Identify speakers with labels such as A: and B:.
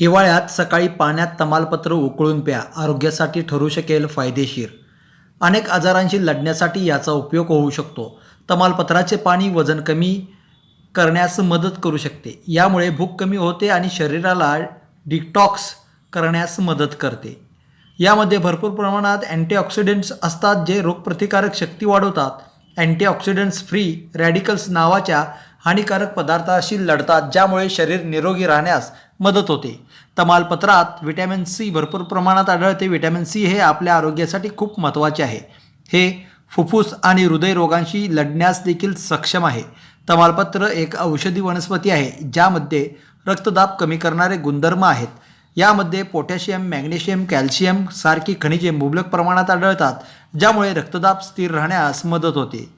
A: हिवाळ्यात सकाळी पाण्यात तमालपत्र उकळून प्या आरोग्यासाठी ठरू शकेल फायदेशीर. अनेक आजारांशी लढण्यासाठी याचा उपयोग होऊ शकतो. तमालपत्राचे पाणी वजन कमी करण्यास मदत करू शकते. यामुळे भूक कमी होते आणि शरीराला डिटॉक्स करण्यास मदत करते. यामध्ये भरपूर प्रमाणात अँटीऑक्सिडंट्स असतात जे रोगप्रतिकारक शक्ती वाढवतात. अँटीऑक्सिडंट्स फ्री रॅडिकल्स नावाच्या हानिकारक पदार्थाशी लढतात ज्यामुळे शरीर निरोगी राहण्यास मदत होते. तमालपत्रात व्हिटॅमिन सी भरपूर प्रमाणात आढळते. व्हिटॅमिन सी हे आपल्या आरोग्यासाठी खूप महत्त्वाचे आहे. हे फुफ्फुस आणि हृदयरोगांशी लढण्यास देखील सक्षम आहे. तमालपत्र एक औषधी वनस्पती आहे ज्यामध्ये रक्तदाब कमी करणारे गुणधर्म आहेत. यामध्ये पोटॅशियम मॅग्नेशियम कॅल्शियम सारखी खनिजे मुबलक प्रमाणात आढळतात ज्यामुळे रक्तदाब स्थिर राहण्यास मदत होते.